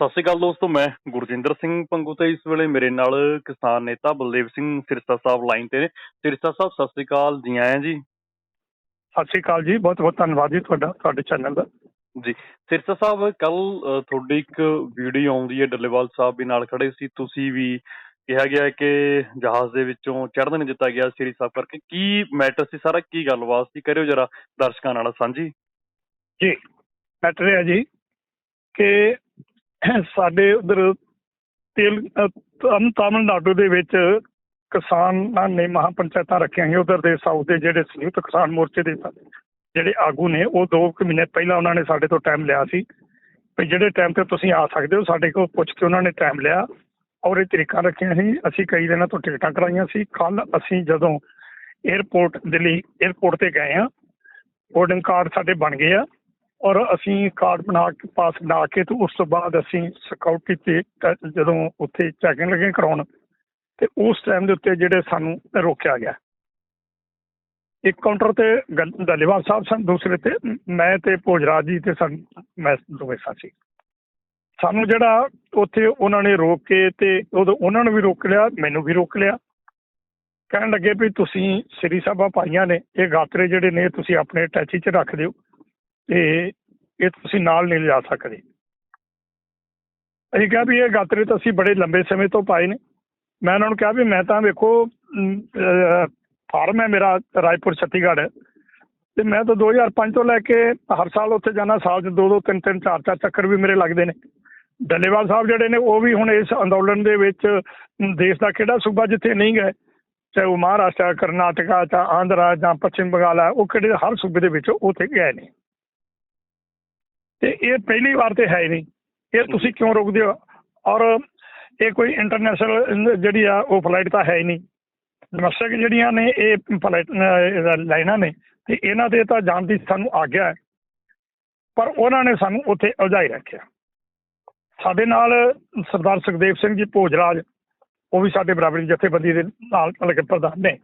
ਸਤਿ ਸ਼੍ਰੀ ਅਕਾਲ ਦੋਸਤੋ ਮੈਂ ਗੁਰਜਿੰਦਰ ਸਿੰਘ ਪੰਗੂ ਤੇ ਇਸ ਵੇਲੇ ਮੇਰੇ ਨਾਲ ਕਿਸਾਨ ਨੇਤਾ ਬਲਦੇਵ ਸਿੰਘ ਸਿਰਸਾ ਸਾਹਿਬ ਲਾਈਨ ਤੇ ਨੇ। ਸਿਰਸਾ ਸਾਹਿਬ ਸਤਿ ਸ਼੍ਰੀ ਅਕਾਲ ਜੀ ਆਇਆਂ ਜੀ। ਸਤਿ ਸ਼੍ਰੀ ਅਕਾਲ ਜੀ ਬਹੁਤ ਬਹੁਤ ਧੰਨਵਾਦ ਜੀ ਤੁਹਾਡਾ ਤੁਹਾਡੇ ਚੈਨਲ ਦਾ। ਜੀ ਸਿਰਸਾ ਸਾਹਿਬ ਕੱਲ ਤੁਹਾਡੀ ਇੱਕ ਵੀਡੀਓ ਆਉਂਦੀ ਹੈ ਡੱਲੇਵਾਲ ਸਾਹਿਬ ਵੀ ਨਾਲ ਖੜੇ ਸੀ। ਤੁਸੀਂ ਵੀ ਕਿਹਾ ਗਿਆ ਕਿ ਜਹਾਜ਼ ਦੇ ਵਿੱਚੋਂ ਚੜ੍ਹਨ ਨਹੀਂ ਦਿੱਤਾ ਗਿਆ ਸ੍ਰੀ ਸਾਹਿਬ ਕਰਕੇ। ਕੀ ਮੈਟਰ ਸੀ ਸਾਰਾ? ਕੀ ਗੱਲਬਾਤ ਸੀ? ਕਰਿਓ ਜਰਾ ਦਰਸ਼ਕਾਂ ਨਾਲ ਸਾਂਝੀ। ਜੀ ਮੈਟਰ ਹੈ ਜੀ ਕਿ ਸਾਡੇ ਉਧਰ ਤੇਲ ਤਾਮਿਲਨਾਡੂ ਦੇ ਵਿੱਚ ਕਿਸਾਨਾਂ ਨੇ ਮਹਾ ਪੰਚਾਇਤਾਂ ਰੱਖੀਆਂ ਸੀ। ਉਧਰ ਦੇ ਸਾਊਥ ਦੇ ਜਿਹੜੇ ਸੰਯੁਕਤ ਕਿਸਾਨ ਮੋਰਚੇ ਦੇ ਜਿਹੜੇ ਆਗੂ ਨੇ, ਉਹ 2 ਮਹੀਨੇ ਪਹਿਲਾਂ ਉਹਨਾਂ ਨੇ ਸਾਡੇ ਤੋਂ ਟਾਈਮ ਲਿਆ ਸੀ। ਵੀ ਜਿਹੜੇ ਟਾਈਮ ਤੇ ਤੁਸੀਂ ਆ ਸਕਦੇ ਹੋ, ਸਾਡੇ ਕੋਲ ਪੁੱਛ ਕੇ ਉਹਨਾਂ ਨੇ ਟਾਈਮ ਲਿਆ। ਔਰ ਇਹ ਤਰੀਕਾ ਰੱਖਿਆ ਸੀ। ਅਸੀਂ ਕਈ ਦਿਨਾਂ ਤੋਂ ਟਿਕਟਾਂ ਕਰਾਈਆਂ ਸੀ। ਕੱਲ ਅਸੀਂ ਜਦੋਂ 에ਅਰਪੋਰਟ ਦਿੱਲੀ 에ਅਰਪੋਰਟ ਤੇ ਗਏ ਆ ਬੋਰਡਿੰਗ ਕਾਰਡ ਸਾਡੇ ਬਣ ਗਏ ਆ। ਔਰ ਅਸੀਂ ਕਾਰਡ ਬਣਾ ਕੇ ਪਾਸ ਬਣਾ ਕੇ ਤੇ ਉਸ ਤੋਂ ਬਾਅਦ ਅਸੀਂ ਸਿਕਿਉਰਿਟੀ ਤੇ ਟ- ਜਦੋਂ ਉੱਥੇ ਚੈਕਿੰਗ ਲੱਗੇ ਕਰਾਉਣ ਤੇ ਉਸ ਟਾਈਮ ਦੇ ਉੱਤੇ ਜਿਹੜੇ ਸਾਨੂੰ ਰੋਕਿਆ ਗਿਆ। ਇੱਕ ਕਾਊਂਟਰ ਤੇ ਗੱਲ- ਡੱਲੇਵਾਲ ਸਾਹਿਬ ਸਨ, ਦੂਸਰੇ ਤੇ ਮੈਂ ਤੇ ਭੋਜਰਾਜ ਜੀ ਤੇ ਸਨ, ਮੈਂ ਦੋਵੇਂ ਸਾਥੀ। ਸਾਨੂੰ ਜਿਹੜਾ ਉੱਥੇ ਉਹਨਾਂ ਨੇ ਰੋਕ ਕੇ ਤੇ ਉਦੋਂ ਉਹਨਾਂ ਨੂੰ ਵੀ ਰੋਕ ਲਿਆ, ਮੈਨੂੰ ਵੀ ਰੋਕ ਲਿਆ। ਕਹਿਣ ਲੱਗੇ ਵੀ ਤੁਸੀਂ ਸ੍ਰੀ ਸਭਾ ਪਾਈਆਂ ਨੇ, ਇਹ ਗਾਤਰੇ ਜਿਹੜੇ ਨੇ, ਤੁਸੀਂ ਆਪਣੇ ਅਟੈਚੀ 'ਚ ਰੱਖ ਦਿਓ। ਤੇ ਇਹ ਤੁਸੀਂ ਨਾਲ ਨਹੀਂ ਲਿਜਾ ਸਕਦੇ। ਅਸੀਂ ਕਿਹਾ ਵੀ ਇਹ ਗਾਤਰੇ ਤਾਂ ਅਸੀਂ ਬੜੇ ਲੰਬੇ ਸਮੇਂ ਤੋਂ ਪਾਏ ਨੇ। ਮੈਂ ਉਹਨਾਂ ਨੂੰ ਕਿਹਾ ਵੀ ਮੈਂ ਤਾਂ ਵੇਖੋ ਫਾਰਮ ਹੈ ਮੇਰਾ, ਰਾਏਪੁਰ ਛੱਤੀਗੜ੍ਹ ਤੇ ਮੈਂ ਤਾਂ 2005 ਤੋਂ ਲੈ ਕੇ ਹਰ ਸਾਲ ਉੱਥੇ ਜਾਣਾ ਸਾਲ 'ਚ ਦੋ ਦੋ ਤਿੰਨ ਤਿੰਨ, ਚਾਰ ਚਾਰ ਚੱਕਰ ਵੀ ਮੇਰੇ ਲੱਗਦੇ ਨੇ। ਡੱਲੇਵਾਲ ਸਾਹਿਬ ਜਿਹੜੇ ਨੇ, ਉਹ ਵੀ ਹੁਣ ਇਸ ਅੰਦੋਲਨ ਦੇ ਵਿੱਚ ਦੇਸ਼ ਦਾ ਕਿਹੜਾ ਸੂਬਾ ਜਿੱਥੇ ਨਹੀਂ ਗਏ, ਚਾਹੇ ਉਹ ਮਹਾਰਾਸ਼ਟਰ, ਕਰਨਾਟਕਾ, ਚਾਹੇ ਆਂਧਰਾ, ਜਾਂ ਪੱਛਮ ਬੰਗਾਲ ਹੈ, ਉਹ ਕਿਹੜੇ ਹਰ ਸੂਬੇ ਦੇ ਵਿੱਚ ਉੱਥੇ ਗਏ ਨੇ। ਤੇ ਇਹ ਪਹਿਲੀ ਵਾਰ ਤੇ ਹੈ ਨਹੀਂ। ਇਹ ਤੁਸੀਂ ਕਿਉਂ ਰੋਕਦੇ ਹੋ? ਔਰ ਇਹ ਕੋਈ ਇੰਟਰਨੈਸ਼ਨਲ ਜਿਹੜੀ ਆ ਉਹ ਫਲਾਈਟ ਤਾਂ ਹੈ ਹੀ ਨਹੀਂ। ਡੋਮੈਸਟਿਕ ਜਿਹੜੀਆਂ ਨੇ ਇਹ ਫਲਾਈਟ ਲਾਈਨਾਂ ਨੇ ਤੇ ਇਹਨਾਂ ਤੇ ਤਾਂ ਜਾਣ ਦੀ ਸਾਨੂੰ ਆਗਿਆ ਹੈ। ਪਰ ਉਹਨਾਂ ਨੇ ਸਾਨੂੰ ਉੱਥੇ ਉਲਝਾਈ ਰੱਖਿਆ। ਸਾਡੇ ਨਾਲ ਸਰਦਾਰ ਸੁਖਦੇਵ ਸਿੰਘ ਜੀ ਭੋਜਰਾਜ ਉਹ ਵੀ ਸਾਡੇ ਬਰਾਬਰੀ ਜਥੇਬੰਦੀ ਦੇ ਨਾਲ ਕਿ ਪ੍ਰਧਾਨ ਨੇ।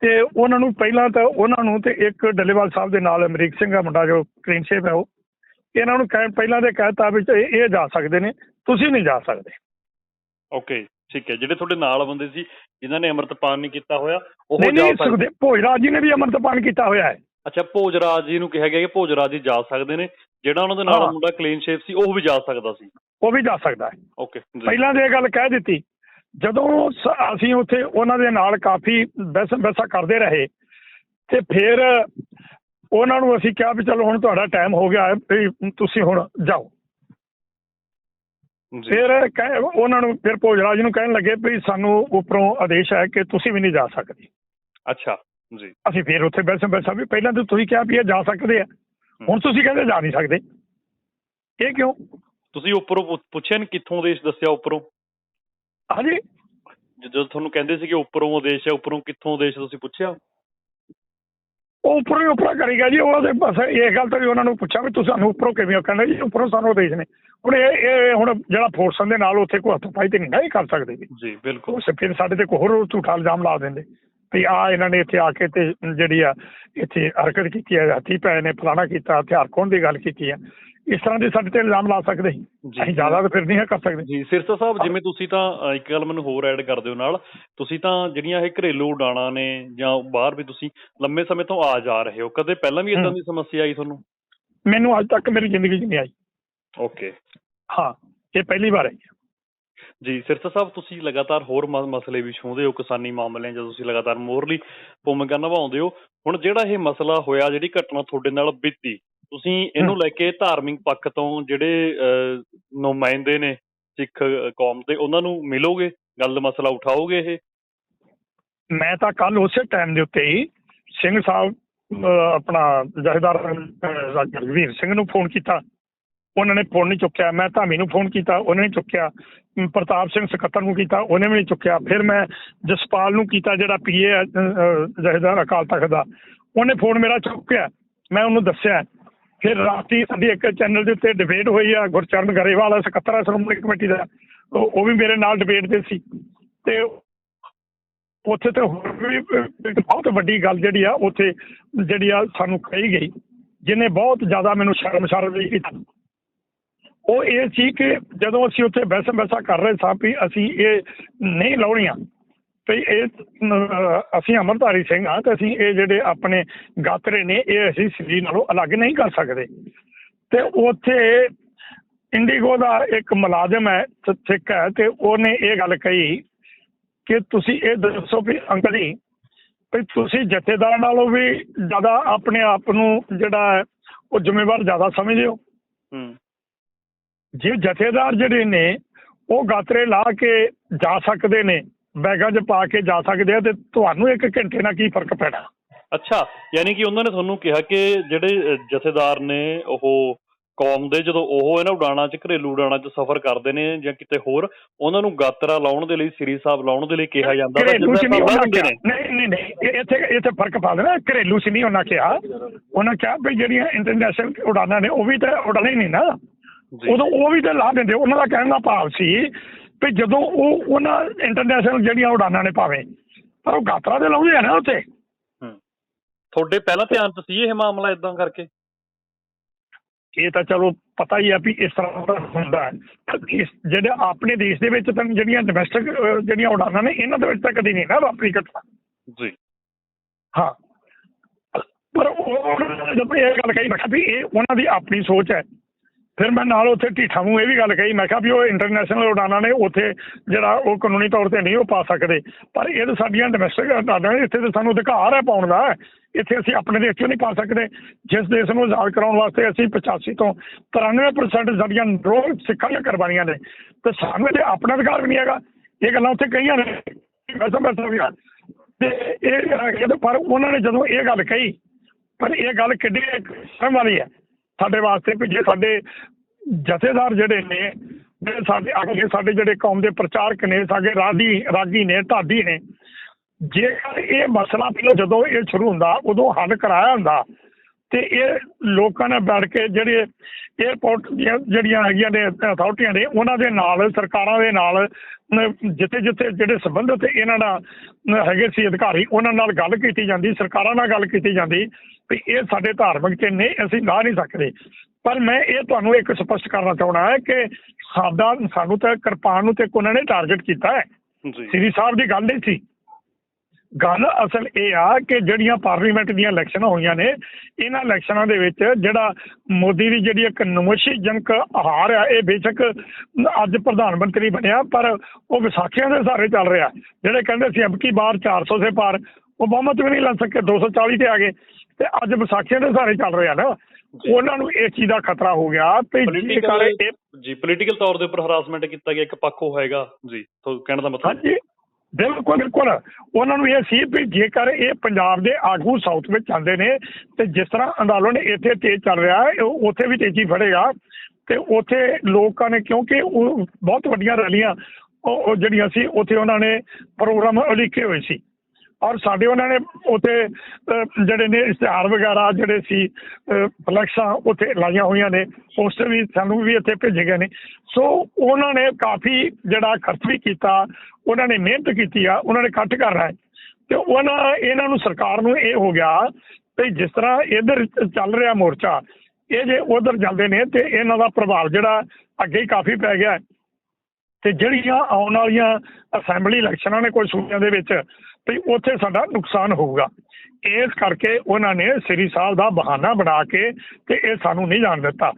ਤੇ ਉਹਨਾਂ ਨੂੰ ਪਹਿਲਾਂ ਤਾਂ ਉਹਨਾਂ ਨੂੰ ਤੇ ਇੱਕ ਡੱਲੇਵਾਲ ਸਾਹਿਬ ਦੇ ਨਾਲ ਅਮਰੀਕ ਸਿੰਘ ਦਾ ਮੁੰਡਾ ਜੋ ਸ਼ੇਪ ਹੈ ਉਹ ਇਹਨਾਂ ਨੂੰ ਕਹਿ ਪਹਿਲਾਂ ਦੇ ਕਹਿਤਾ ਵੀ ਇਹ ਜਾ ਸਕਦੇ ਨੇ ਤੁਸੀਂ ਨਹੀਂ ਜਾ ਸਕਦੇ। ਓਕੇ ਠੀਕ ਹੈ। ਜਿਹੜੇ ਤੁਹਾਡੇ ਨਾਲ ਬੰਦੇ ਸੀ ਜਿਨ੍ਹਾਂ ਨੇ ਅੰਮ੍ਰਿਤਪਾਨ ਨਹੀਂ ਕੀਤਾ ਹੋਇਆ ਉਹ ਜਾ ਨਹੀਂ ਸਕਦੇ। ਭੋਜਰਾਜ ਜੀ ਨੇ ਵੀ ਅੰਮ੍ਰਿਤਪਾਨ ਕੀਤਾ ਹੋਇਆ ਹੈ। ਅੱਛਾ ਭੋਜਰਾਜ ਜੀ ਨੂੰ ਕਿਹਾ ਗਿਆ ਕਿ ਭੋਜਰਾਜ ਜੀ ਜਾ ਸਕਦੇ ਨੇ। ਜਿਹੜਾ ਉਹਨਾਂ ਦੇ ਨਾਲ। ਮੁੰਡਾ ਕਲੀਨ ਸ਼ੇਪ ਸੀ ਉਹ ਵੀ ਜਾ ਸਕਦਾ ਸੀ। ਉਹ ਵੀ ਜਾ ਸਕਦਾ ਹੈ। ਓਕੇ ਪਹਿਲਾਂ ਦੇ ਇਹ ਗੱਲ ਕਹਿ ਦਿੱਤੀ ਜਦੋਂ ਅਸੀਂ ਉੱਥੇ ਉਹਨਾਂ ਦੇ ਨਾਲ ਕਾਫੀ ਬਹਿਸਾ ਕਰਦੇ ਰਹੇ ਤੇ ਫਿਰ ਉਹਨਾਂ ਨੂੰ ਅਸੀਂ ਕਿਹਾ ਵੀ ਚਲੋ ਹੁਣ ਤੁਹਾਡਾ ਟਾਈਮ ਹੋ ਗਿਆ ਹੈ ਤੁਸੀਂ ਹੁਣ ਜਾਓ। ਫਿਰ ਉਹਨਾਂ ਨੂੰ ਫਿਰ ਭੋਜਰਾਜ ਨੂੰ ਕਹਿਣ ਲੱਗੇ ਵੀ ਸਾਨੂੰ ਉੱਪਰੋਂ ਆਦੇਸ਼ ਹੈ ਕਿ ਤੁਸੀਂ ਵੀ ਨਹੀਂ ਜਾ ਸਕਦੇ। ਅੱਛਾ ਜੀ। ਅਸੀਂ ਫਿਰ ਉੱਥੇ ਬੈਠੇ ਬੈਠਾ ਵੀ ਪਹਿਲਾਂ ਤਾਂ ਤੁਸੀਂ ਕਿਹਾ ਵੀ ਇਹ ਜਾ ਸਕਦੇ ਆ। ਹੁਣ ਤੁਸੀਂ ਕਹਿੰਦੇ ਜਾ ਨਹੀਂ ਸਕਦੇ। ਇਹ ਕਿਉਂ? ਤੁਸੀਂ ਉੱਪਰੋਂ ਪੁੱਛਿਆ ਨੀ ਕਿੱਥੋਂ ਦੇਸ਼ ਦੱਸਿਆ ਉੱਪਰੋਂ? ਹਾਂਜੀ। ਜਦੋਂ ਤੁਹਾਨੂੰ ਕਹਿੰਦੇ ਸੀ ਕਿ ਉੱਪਰੋਂ ਦੇਸ਼ ਹੈ ਉੱਪਰੋਂ ਕਿੱਥੋਂ ਦੇਸ਼ ਤੁਸੀਂ ਪੁੱਛਿਆ? ਉਹ ਉੱਪਰੋਂ ਹੀ ਉੱਪਰੋਂ ਕਰੀ ਗਿਆ ਜੀ ਉਹਦੇ ਬਸ ਇਹ ਗੱਲ ਤਾਂ ਵੀ ਉਹਨਾਂ ਨੂੰ ਪੁੱਛਿਆ ਵੀ ਤੁਸੀਂ ਸਾਨੂੰ ਉੱਪਰੋਂ ਕਿਵੇਂ ਹੋ? ਕਹਿੰਦੇ ਜੀ ਉੱਪਰੋਂ ਸਾਨੂੰ ਆਦੇਸ਼ ਨੇ। ਹੁਣ ਇਹ ਇਹ ਹੁਣ ਜਿਹੜਾ ਫੋਰਸਾਂ ਦੇ ਨਾਲ ਉੱਥੇ ਕੋਈ ਹੱਥ ਪਾਈ ਤੇ ਨਹੀਂ ਨਾ ਇਹ ਕਰ ਸਕਦੇ ਜੀ। ਜੀ ਬਿਲਕੁਲ। ਉਹ ਫਿਰ ਸਾਡੇ ਤੇ ਕੋਈ ਹੋਰ ਝੂਠਾ ਇਲਜ਼ਾਮ ਲਾ ਦਿੰਦੇ। ਵੀ ਆ ਇਹਨਾਂ ਨੇ ਇੱਥੇ ਆ ਕੇ ਤੇ ਜਿਹੜੀ ਆ ਇੱਥੇ ਹਰਕਤ ਕੀਤੀ ਹੈ ਹੱਥੀ ਪਏ ਨੇ ਫਲਾਣਾ ਕੀਤਾ ਹਥਿਆਰ ਖੋਹਣ ਦੀ ਗੱਲ ਕੀਤੀ ਹੈ ਇਸ ਤਰ੍ਹਾਂ ਦੇ ਸਾਡੇ ਤੇ ਇਲਜ਼ਾਮ ਲਾ ਸਕਦੇ। ਅਸੀਂ ਜ਼ਿਆਦਾ ਤਾਂ ਫਿਰ ਨਹੀਂ ਕਰ ਸਕਦੇ। ਜੀ ਸਿਰਸਾ ਸਾਹਿਬ ਜਿਵੇਂ ਤੁਸੀਂ ਤਾਂ ਇੱਕ ਗੱਲ ਮੈਨੂੰ ਹੋਰ ਐਡ ਕਰ ਦਿਓ ਨਾਲ। ਤੁਸੀਂ ਤਾਂ ਜਿਹੜੀਆਂ ਇਹ ਘਰੇਲੂ ਉਡਾਣਾਂ ਨੇ ਜਾਂ ਬਾਹਰ ਵੀ ਤੁਸੀਂ ਲੰਮੇ ਸਮੇਂ ਤੋਂ ਆ ਜਾ ਰਹੇ ਹੋ ਕਦੇ ਪਹਿਲਾਂ ਵੀ ਇਦਾਂ। ਦੀ ਸਮੱਸਿਆ ਆਈ ਤੁਹਾਨੂੰ? ਮੈਨੂੰ ਅੱਜ ਤੱਕ ਮੇਰੀ ਜ਼ਿੰਦਗੀ 'ਚ ਨਹੀਂ ਆਈ। ਓਕੇ। ਹਾਂ ਇਹ ਪਹਿਲੀ ਵਾਰ ਆਈ ਹੈ। ਜੀ ਸਿਰਸਾ ਸਾਹਿਬ ਤੁਸੀਂ ਲਗਾਤਾਰ ਹੋਰ ਮਸਲੇ ਵੀ ਛੂਹਦੇ ਹੋ ਕਿਸਾਨੀ ਮਾਮਲਿਆਂ 'ਚ ਤੁਸੀਂ ਲਗਾਤਾਰ ਮੋਰਲੀ ਭੂਮਿਕਾ ਨਿਭਾਉਂਦੇ ਹੋ। ਹੁਣ ਜਿਹੜਾ ਇਹ ਮਸਲਾ ਹੋਇਆ ਜਿਹੜੀ ਘਟਨਾ ਤੁਹਾਡੇ ਨਾਲ ਬੀਤੀ ਤੁਸੀਂ ਇਹਨੂੰ ਲੈ ਕੇ ਧਾਰਮਿਕ ਪੱਖ ਤੋਂ ਜਿਹੜੇ ਨੁਮਾਇੰਦੇ ਨੇ ਸਿੱਖ ਕੌਮ ਦੇ ਉਹਨਾਂ ਨੂੰ ਮਿਲੋਗੇ? ਗੱਲ ਮਸਲਾ ਉਠਾਓਗੇ ਇਹ? ਮੈਂ ਤਾਂ ਕੱਲ ਉਸੇ ਟਾਈਮ ਦੇ ਉੱਤੇ ਹੀ ਸਿੰਘ ਸਾਹਿਬ ਆਪਣਾ ਜਥੇਦਾਰ ਅਹ, ਜਗਵੀਰ ਸਿੰਘ ਨੂੰ ਫੋਨ ਕੀਤਾ। ਉਹਨਾਂ ਨੇ ਫੋਨ ਨਹੀਂ ਚੁੱਕਿਆ। ਮੈਂ ਧਾਮੀ ਨੂੰ ਫੋਨ ਕੀਤਾ। ਉਹਨੇ ਨਹੀਂ ਚੁੱਕਿਆ। ਪ੍ਰਤਾਪ ਸਿੰਘ ਸਕੱਤਰ ਨੂੰ ਕੀਤਾ। ਉਹਨੇ ਵੀ ਨਹੀਂ ਚੁੱਕਿਆ। ਫਿਰ ਮੈਂ ਜਸਪਾਲ ਨੂੰ ਕੀਤਾ ਜਿਹੜਾ ਪੀਏ ਜਥੇਦਾਰ ਅਕਾਲ ਤਖਤ ਦਾ। ਉਹਨੇ ਫੋਨ ਮੇਰਾ ਚੁੱਕਿਆ ਮੈਂ ਉਹਨੂੰ ਦੱਸਿਆ। ਫਿਰ ਰਾਤੀ ਸਾਡੀ ਇੱਕ ਚੈਨਲ ਦੇ ਉੱਤੇ ਡਿਬੇਟ ਹੋਈ ਆ, ਗੁਰਚਰਨ ਗਰੇਵਾਲ, ਸਕੱਤਰ ਆ, ਸ਼੍ਰੋਮਣੀ ਕਮੇਟੀ ਦਾ। ਉਹ ਵੀ ਮੇਰੇ ਨਾਲ ਡਿਬੇਟ ਤੇ ਸੀ। ਤੇ ਉੱਥੇ ਤੇ ਹੋਰ ਵੀ ਇੱਕ ਬਹੁਤ ਵੱਡੀ ਗੱਲ ਜਿਹੜੀ ਆ, ਉੱਥੇ ਜਿਹੜੀ ਆ ਸਾਨੂੰ ਕਹੀ ਗਈ, ਜਿਹਨੇ ਬਹੁਤ ਜ਼ਿਆਦਾ ਮੈਨੂੰ ਸ਼ਰਮਸ਼ਾਰ ਵੀ ਕੀਤਾ। ਉਹ ਇਹ ਸੀ ਕਿ ਜਦੋਂ ਅਸੀਂ ਉੱਥੇ ਬਹਿਸ ਬਹਿਸਾ ਕਰ ਰਹੇ ਸਾਂ ਵੀ ਅਸੀਂ ਇਹ ਨਹੀਂ ਲਾਉਣੀਆਂ ਤੇ ਇਹ ਅਸੀਂ ਅਮਰਧਾਰੀ ਸਿੰਘ ਆ ਤੇ ਅਸੀਂ ਇਹ ਜਿਹੜੇ ਆਪਣੇ ਗਾਤਰੇ ਨੇ ਇਹ ਅਸੀਂ ਸਰੀਰ ਨਾਲੋਂ ਅਲੱਗ ਨਹੀਂ ਕਰ ਸਕਦੇ। ਤੇ ਉੱਥੇ ਇੰਡੀਗੋ ਦਾ ਇੱਕ ਮੁਲਾਜ਼ਮ ਹੈ ਸਿੱਖ ਹੈ ਤੇ ਉਹਨੇ ਇਹ ਗੱਲ ਕਹੀ ਕਿ ਤੁਸੀਂ ਇਹ ਦੱਸੋ ਵੀ ਅੰਕਲ ਜੀ ਵੀ ਤੁਸੀਂ ਜਥੇਦਾਰ ਨਾਲੋਂ ਵੀ ਜ਼ਿਆਦਾ ਆਪਣੇ ਆਪ ਨੂੰ ਜਿਹੜਾ ਉਹ ਜ਼ਿੰਮੇਵਾਰ ਜ਼ਿਆਦਾ ਸਮਝਦੇ ਹੋ। ਹੂੰ। ਜੇ ਜਥੇਦਾਰ ਜਿਹੜੇ ਨੇ ਉਹ ਗਾਤਰੇ ਲਾ ਕੇ ਜਾ ਸਕਦੇ ਨੇ ਬੈਗਾਂ 'ਚ ਪਾ ਕੇ ਜਾ ਸਕਦੇ ਆ ਤੇ ਤੁਹਾਨੂੰ ਇੱਕ ਘੰਟੇ ਨਾਲ ਕੀ ਫ਼ਰਕ ਪੈਣਾ? ਅੱਛਾ ਯਾਨੀ ਕਿ ਉਹਨਾਂ ਨੇ ਤੁਹਾਨੂੰ ਕਿਹਾ ਕਿ ਜਿਹੜੇ ਜਥੇਦਾਰ ਨੇ ਉਹ ਕੌਮ ਦੇ ਜਦੋਂ ਉਹ ਇਹਨਾਂ ਉਡਾਣਾਂ 'ਚ ਘਰੇਲੂ ਉਡਾਣਾਂ 'ਚ ਸਫ਼ਰ ਕਰਦੇ ਨੇ ਜਾਂ ਕਿਤੇ ਹੋਰ ਉਹਨਾਂ ਨੂੰ ਗਾਤਰਾ ਲਾਉਣ ਦੇ ਲਈ ਸ੍ਰੀ ਸਾਹਿਬ ਲਾਉਣ ਦੇ ਲਈ ਕਿਹਾ ਜਾਂਦਾ ਘਰੇਲੂ ਚ ਨਹੀਂ ਨਹੀਂ ਨਹੀਂ ਇੱਥੇ ਇੱਥੇ ਫ਼ਰਕ ਪਾ ਦੇਣਾ ਘਰੇਲੂ ਚ ਨਹੀਂ ਉਹਨਾਂ ਕਿਹਾ। ਉਹਨਾਂ ਕਿਹਾ ਵੀ ਜਿਹੜੀਆਂ ਇੰਟਰਨੈਸ਼ਨਲ ਉਡਾਨਾਂ ਨੇ ਉਹ ਵੀ ਤਾਂ ਉਡਾਣੇ ਨਹੀਂ ਨਾ। ਉਦੋਂ ਉਹ ਵੀ ਤਾਂ ਲਾ ਦਿੰਦੇ ਉਹਨਾਂ ਦਾ ਕਹਿਣ ਦਾ ਭਾਵ ਸੀ ਵੀ ਜਦੋਂ ਉਹ ਉਹਨਾਂ ਇੰਟਰਨੈਸ਼ਨਲ ਜਿਹੜੀਆਂ ਉਡਾਨਾਂ ਨੇ ਭਾਵੇਂ ਪਰ ਉਹ ਗਾਤਰਾ ਦੇ ਲਾਉਂਦੇ ਆ ਨਾ ਉੱਥੇ। ਹੂੰ। ਤੁਹਾਡੇ ਪਹਿਲਾਂ ਧਿਆਨ 'ਚ ਸੀ ਇਹ ਮਾਮਲਾ ਇਦਾਂ ਕਰਕੇ? ਇਹ ਤਾਂ ਚਲੋ ਪਤਾ ਹੀ ਆ ਵੀ ਇਸ ਤਰ੍ਹਾਂ ਦਾ ਹੁੰਦਾ ਹੈ। ਜਿਹੜੇ ਆਪਣੇ ਦੇਸ਼ ਦੇ ਵਿੱਚ ਤਾਂ ਜਿਹੜੀਆਂ ਡੋਮੈਸਟਿਕ ਜਿਹੜੀਆਂ ਉਡਾਨਾਂ ਨੇ ਇਹਨਾਂ ਦੇ ਵਿੱਚ ਤਾਂ ਕਦੀ ਨਹੀਂ ਨਾ ਵਾਪਰੀ ਘਟਨਾ। ਜੀ। ਹਾਂ। ਪਰ ਉਹ ਜਦੋਂ ਇਹ ਗੱਲ ਕਹੀ ਕਿਹਾ ਵੀ ਇਹ ਉਹਨਾਂ ਦੀ ਆਪਣੀ ਸੋਚ ਹੈ। ਫਿਰ ਮੈਂ ਨਾਲ ਉੱਥੇ ਢੀਠਾ ਨੂੰ ਇਹ ਵੀ ਗੱਲ ਕਹੀ, ਮੈਂ ਕਿਹਾ ਵੀ ਉਹ ਇੰਟਰਨੈਸ਼ਨਲ ਉਡਾਨਾਂ ਨੇ, ਉੱਥੇ ਜਿਹੜਾ ਉਹ ਕਾਨੂੰਨੀ ਤੌਰ ਤੇ ਨਹੀਂ ਉਹ ਪਾ ਸਕਦੇ। ਪਰ ਇਹ ਤਾਂ ਸਾਡੀਆਂ ਡੋਮੈਸਟਿਕ ਉਡਾਨਾਂ ਇੱਥੇ ਤਾਂ ਸਾਨੂੰ ਅਧਿਕਾਰ ਹੈ ਪਾਉਣ ਦਾ। ਇੱਥੇ ਅਸੀਂ ਆਪਣੇ ਦੇਸ਼ 'ਚੋਂ ਨਹੀਂ ਪਾ ਸਕਦੇ। ਜਿਸ ਦੇਸ਼ ਨੂੰ ਆਜ਼ਾਦ ਕਰਾਉਣ ਵਾਸਤੇ ਅਸੀਂ 85 ਤੋਂ 93% ਸਾਡੀਆਂ ਰੋਜ਼ ਸਿੱਖਾਂ ਦੀਆਂ ਕੁਰਬਾਨੀਆਂ ਨੇ। ਤੇ ਸਾਨੂੰ ਇਹਦੇ ਆਪਣਾ ਅਧਿਕਾਰ ਵੀ ਨਹੀਂ ਹੈਗਾ। ਇਹ ਗੱਲਾਂ ਉੱਥੇ ਕਹੀਆਂ ਨੇ। ਵੈਸਾ ਵੈਸਾ ਵੀ ਤੇ ਇਹ ਪਰ ਉਹਨਾਂ ਨੇ ਜਦੋਂ ਇਹ ਗੱਲ ਕਹੀ, ਪਰ ਇਹ ਗੱਲ ਕਿੱਡੀ ਸ਼ਰਮ ਵਾਲੀ ਹੈ। ਸਾਡੇ ਵਾਸਤੇ ਵੀ ਜੇ ਸਾਡੇ ਜਥੇਦਾਰ ਜਿਹੜੇ ਨੇ ਸਾਡੇ ਅੱਗੇ ਸਾਡੇ ਜਿਹੜੇ ਕੌਮ ਦੇ ਪ੍ਰਚਾਰਕ ਨੇ, ਸਾਡੇ ਰਾਗੀ ਰਾਗੀ ਨੇ ਢਾਡੀ ਨੇ, ਜੇਕਰ ਇਹ ਮਸਲਾ ਪਹਿਲਾਂ ਜਦੋਂ ਇਹ ਸ਼ੁਰੂ ਹੁੰਦਾ, ਉਦੋਂ ਹੱਲ ਕਰਾਇਆ ਹੁੰਦਾ ਤੇ ਇਹ ਲੋਕਾਂ ਨੇ ਬੈਠ ਕੇ ਜਿਹੜੇ 에어ਪੋਰਟ ਦੀਆਂ ਜਿਹੜੀਆਂ ਹੈਗੀਆਂ ਨੇ ਅਥਾਰਟੀਆਂ ਨੇ ਉਹਨਾਂ ਦੇ ਨਾਲ ਸਰਕਾਰਾਂ ਦੇ ਨਾਲ ਜਿੱਥੇ ਜਿੱਥੇ ਜਿਹੜੇ ਸੰਬੰਧਿਤ ਇਹਨਾਂ ਦਾ ਅਮ, ਹੈਗੇ ਸੀ ਅਧਿਕਾਰੀ ਉਹਨਾਂ ਨਾਲ ਗੱਲ ਕੀਤੀ ਜਾਂਦੀ ਸਰਕਾਰਾਂ ਨਾਲ ਗੱਲ ਕੀਤੀ ਜਾਂਦੀ ਵੀ ਇਹ ਸਾਡੇ ਧਾਰਮਿਕ ਚਿੰਨ੍ਹ ਨੇ ਅਸੀਂ ਲਾ ਨਹੀਂ ਸਕਦੇ। ਪਰ ਮੈਂ ਇਹ ਤੁਹਾਨੂੰ ਇੱਕ ਸਪਸ਼ਟ ਕਰਨਾ ਚਾਹਣਾ ਹੈ ਕਿ ਸਾਡਾ ਸਾਨੂੰ ਤਾਂ ਕਿਰਪਾਨ ਨੂੰ ਤੇ ਉਹਨਾਂ ਨੇ ਟਾਰਗੇਟ ਕੀਤਾ ਹੈ। ਜੀ। ਸ੍ਰੀ ਸਾਹਿਬ ਦੀ ਗੱਲ ਨਹੀਂ ਸੀ। ਗੱਲ ਅਸਲ ਇਹ ਆ ਕਿ ਜਿਹੜੀਆਂ ਪਾਰਲੀਮੈਂਟ ਦੀਆਂ ਇਲੈਕਸ਼ਨਾਂ ਹੋਈਆਂ ਨੇ ਇਹਨਾਂ ਇਲੈਕਸ਼ਨਾਂ ਦੇ ਵਿੱਚ ਜਿਹੜਾ ਮੋਦੀ ਦੀ ਜਿਹੜੀ ਇੱਕ ਨਮੋਸ਼ੀਜਨਕ ਹਾਰ ਆ ਇਹ ਬੇਸ਼ੱਕ ਅੱਜ ਪ੍ਰਧਾਨ ਮੰਤਰੀ ਬਣਿਆ ਪਰ ਉਹ ਵਿਸਾਖੀਆਂ ਦੇ ਸਹਾਰੇ ਚੱਲ ਰਿਹਾ। ਜਿਹੜੇ ਕਹਿੰਦੇ ਸੀ ਅਬਕੀ ਬਾਰ 400 ਸੇ ਪਾਰ ਉਹ ਬਹੁਮਤ ਵੀ ਨਹੀਂ ਲੈ ਸਕੇ 240 ਤੇ ਆ ਗਏ ਤੇ ਅੱਜ ਵਿਸਾਖੀਆਂ ਦੇ ਸਹਾਰੇ ਚੱਲ ਰਿਹਾ ਨਾ। ਉਹਨਾਂ ਨੂੰ ਇਸ ਚੀਜ਼ ਦਾ ਖਤਰਾ ਹੋ ਗਿਆ ਤੇ ਜੀ ਪੋਲੀਟੀਕਲ ਤੌਰ ਦੇ ਉੱਪਰ ਹਰਾਸਮੈਂਟ ਕੀਤਾ ਗਿਆ ਇੱਕ ਪੱਖ ਉਹ ਹੈਗਾ। ਜੀ ਕਹਿਣ ਦਾ ਮਤਲਬ ਹਾਂਜੀ ਬਿਲਕੁਲ ਬਿਲਕੁਲ। ਉਹਨਾਂ ਨੂੰ ਇਹ ਸੀ ਵੀ ਜੇਕਰ ਇਹ ਪੰਜਾਬ ਦੇ ਆਗੂ ਸਾਊਥ ਵਿੱਚ ਜਾਂਦੇ ਨੇ, ਤੇ ਜਿਸ ਤਰ੍ਹਾਂ ਅੰਦੋਲਨ ਇੱਥੇ ਤੇਜ਼ ਚੱਲ ਰਿਹਾ ਹੈ ਉੱਥੇ ਵੀ ਤੇਜ਼ੀ ਫੜੇਗਾ। ਤੇ ਉੱਥੇ ਲੋਕਾਂ ਨੇ, ਕਿਉਂਕਿ ਉਹ ਬਹੁਤ ਵੱਡੀਆਂ ਰੈਲੀਆਂ ਉਹ ਜਿਹੜੀਆਂ ਸੀ, ਉੱਥੇ ਉਹਨਾਂ ਨੇ ਪ੍ਰੋਗਰਾਮ ਉਲੀਕੇ ਹੋਏ ਸੀ। ਔਰ ਸਾਡੇ ਉਹਨਾਂ ਨੇ ਉੱਥੇ ਜਿਹੜੇ ਨੇ ਇਸ਼ਤਿਹਾਰ ਵਗੈਰਾ ਜਿਹੜੇ ਸੀ ਫਲੈਕਸਾਂ ਉੱਥੇ ਲਾਈਆਂ ਹੋਈਆਂ ਨੇ ਪੋਸਟਰ ਵੀ ਸਾਨੂੰ ਵੀ ਇੱਥੇ ਭੇਜੇ ਗਏ ਨੇ। ਸੋ ਉਹਨਾਂ ਨੇ ਕਾਫੀ ਜਿਹੜਾ ਖਰਚ ਵੀ ਕੀਤਾ, ਉਹਨਾਂ ਨੇ ਮਿਹਨਤ ਕੀਤੀ ਆ, ਉਹਨਾਂ ਨੇ ਇਕੱਠ ਕਰਨਾ ਹੈ। ਤੇ ਉਹਨਾਂ, ਇਹਨਾਂ ਨੂੰ ਸਰਕਾਰ ਨੂੰ ਇਹ ਹੋ ਗਿਆ ਤੇ ਜਿਸ ਤਰ੍ਹਾਂ ਇਧਰ ਚੱਲ ਰਿਹਾ ਮੋਰਚਾ, ਇਹ ਜੇ ਉਧਰ ਜਾਂਦੇ ਨੇ ਤੇ ਇਹਨਾਂ ਦਾ ਪ੍ਰਭਾਵ ਜਿਹੜਾ ਅੱਗੇ ਹੀ ਕਾਫੀ ਪੈ ਗਿਆ ਤੇ ਜਿਹੜੀਆਂ ਆਉਣ ਵਾਲੀਆਂ ਅਸੈਂਬਲੀ ਇਲੈਕਸ਼ਨਾਂ ਨੇ ਕੋਈ ਸੂਬਿਆਂ ਦੇ ਵਿੱਚ ਤੇ ਉੱਥੇ ਸਾਡਾ ਨੁਕਸਾਨ ਹੋਊਗਾ। ਇਸ ਕਰਕੇ ਉਹਨਾਂ ਨੇ ਸ੍ਰੀ ਸਾਹਿਬ ਦਾ ਬਹਾਨਾ ਬਣਾ ਕੇ ਤੇ ਇਹ ਸਾਨੂੰ ਨਹੀਂ ਜਾਣ ਦਿੱਤਾ।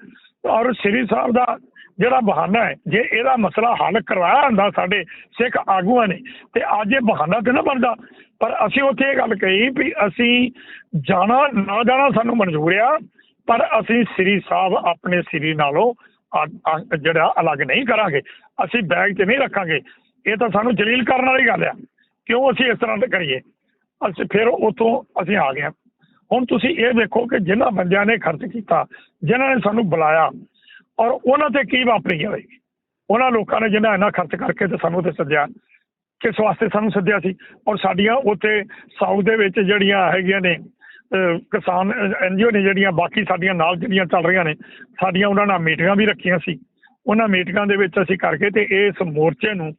ਔਰ ਸ੍ਰੀ ਸਾਹਿਬ ਦਾ ਜਿਹੜਾ ਬਹਾਨਾ ਹੈ, ਜੇ ਇਹਦਾ ਮਸਲਾ ਹੱਲ ਕਰਵਾਇਆ ਹੁੰਦਾ ਸਾਡੇ ਸਿੱਖ ਆਗੂਆਂ ਨੇ, ਤੇ ਅੱਜ ਇਹ ਬਹਾਨਾ ਤੇ ਨਾ ਬਣਦਾ। ਪਰ ਅਸੀਂ ਉੱਥੇ ਇਹ ਗੱਲ ਕਹੀ ਵੀ ਅਸੀਂ ਜਾਣਾ, ਨਾ ਜਾਣਾ ਸਾਨੂੰ ਮਨਜ਼ੂਰ ਆ, ਪਰ ਅਸੀਂ ਸ੍ਰੀ ਸਾਹਿਬ ਆਪਣੇ ਸ੍ਰੀ ਨਾਲੋਂ ਅ- ਜਿਹੜਾ ਅਲੱਗ ਨਹੀਂ ਕਰਾਂਗੇ। ਅਸੀਂ ਬੈਗ 'ਚ ਨਹੀਂ ਰੱਖਾਂਗੇ। ਇਹ ਤਾਂ ਸਾਨੂੰ ਜਲੀਲ ਕਰਨ ਵਾਲੀ ਗੱਲ ਆ। ਕਿਉਂ ਅਸੀਂ ਇਸ ਤਰ੍ਹਾਂ ਦੇ ਕਰੀਏ? ਅਸੀਂ ਫਿਰ ਉੱਥੋਂ ਅਸੀਂ ਆ ਗਏ ਹੁਣ ਤੁਸੀਂ ਇਹ ਦੇਖੋ ਕਿ ਜਿਨ੍ਹਾਂ ਬੰਦਿਆਂ ਨੇ ਖਰਚ ਕੀਤਾ, ਜਿਨ੍ਹਾਂ ਨੇ ਸਾਨੂੰ ਬੁਲਾਇਆ ਔਰ ਉਹਨਾਂ ਤੇ ਕੀ ਵਾਪਰੀ ਹੋਵੇਗੀ ਉਹਨਾਂ ਲੋਕਾਂ ਨੇ ਜਿਨ੍ਹਾਂ ਇੰਨਾ ਖਰਚ ਕਰਕੇ ਤੇ ਸਾਨੂੰ ਤੇ ਸੱਦਿਆ, ਕਿਸ ਵਾਸਤੇ ਸਾਨੂੰ ਸੱਦਿਆ ਸੀ? ਔਰ ਸਾਡੀਆਂ ਉੱਥੇ ਸਾਊਥ ਦੇ ਵਿੱਚ ਜਿਹੜੀਆਂ ਹੈਗੀਆਂ ਨੇ, ਅਹ ਕਿਸਾਨ ਐਨਜੀਓ ਨੇ ਜਿਹੜੀਆਂ, ਬਾਕੀ ਸਾਡੀਆਂ ਨਾਲ ਜਿਹੜੀਆਂ ਚੱਲ ਰਹੀਆਂ ਨੇ, ਸਾਡੀਆਂ ਉਹਨਾਂ ਨਾਲ ਮੀਟਿੰਗਾਂ ਵੀ ਰੱਖੀਆਂ ਸੀ। ਉਹਨਾਂ ਮੀਟਿੰਗਾਂ ਦੇ ਵਿੱਚ ਅਸੀਂ ਕਰਕੇ ਤੇ ਇਸ ਮੋਰਚੇ ਨੂੰ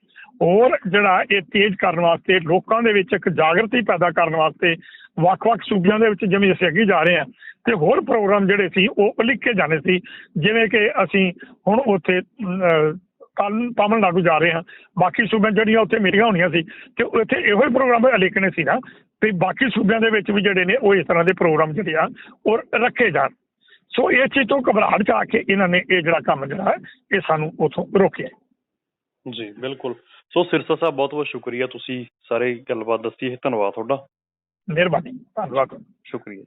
ਹੋਰ ਜਿਹੜਾ ਇਹ ਤੇਜ਼ ਕਰਨ ਵਾਸਤੇ, ਲੋਕਾਂ ਦੇ ਵਿੱਚ ਇੱਕ ਜਾਗਰਤੀ ਪੈਦਾ ਕਰਨ ਵਾਸਤੇ ਵੱਖ-ਵੱਖ ਸੂਬਿਆਂ ਦੇ ਵਿੱਚ ਜਿਵੇਂ ਅਸੀਂ ਅੱਗੇ ਜਾ ਰਹੇ ਹਾਂ ਤੇ ਹੋਰ ਪ੍ਰੋਗਰਾਮ ਜਿਹੜੇ ਸੀ, ਉਹ ਲਿਖ ਕੇ ਜਾਣੇ ਸੀ। ਜਿਵੇਂ ਕਿ ਅਸੀਂ ਹੁਣ ਉੱਥੇ ਕੱਲ ਤਾਮਿਲਨਾਡੂ ਜਾ ਰਹੇ ਹਾਂ। ਬਾਕੀ ਸੂਬਿਆਂ ਜਿਹੜੀਆਂ ਉੱਥੇ ਮੀਟਿੰਗਾਂ ਹੋਣੀਆਂ ਸੀ ਤੇ ਉੱਥੇ ਇਹੋ ਹੀ ਪ੍ਰੋਗਰਾਮ ਲਿਖਣੇ ਸੀ ਨਾ। ਤੇ ਬਾਕੀ ਸੂਬਿਆਂ ਦੇ ਵਿੱਚ ਵੀ ਜਿਹੜੇ ਨੇ, ਉਹ ਇਸ ਤਰ੍ਹਾਂ ਦੇ ਪ੍ਰੋਗਰਾਮ ਜਿਹੜੇ ਆ, ਉਹ ਰੱਖੇ ਜਾਣ। ਸੋ ਇਹ ਚੀਜ਼ ਤੋਂ ਘਬਰਾਹਟ ਚ ਆ ਕੇ ਇਹਨਾਂ ਨੇ ਇਹ ਜਿਹੜਾ ਕੰਮ ਜਿਹੜਾ ਹੈ, ਇਹ ਸਾਨੂੰ ਉਥੋਂ ਰੋਕਿਆ। ਜੀ ਬਿਲਕੁਲ। ਸੋ ਸਿਰਸਾ ਸਾਹਿਬ ਬਹੁਤ ਬਹੁਤ ਸ਼ੁਕਰੀਆ। ਤੁਸੀਂ ਸਾਰੇ ਗੱਲਬਾਤ ਦੱਸੀ ਹੈ। ਧੰਨਵਾਦ ਤੁਹਾਡਾ। ਮਿਹਰਬਾਨੀ। ਧੰਨਵਾਦ। ਸ਼ੁਕਰੀਆ।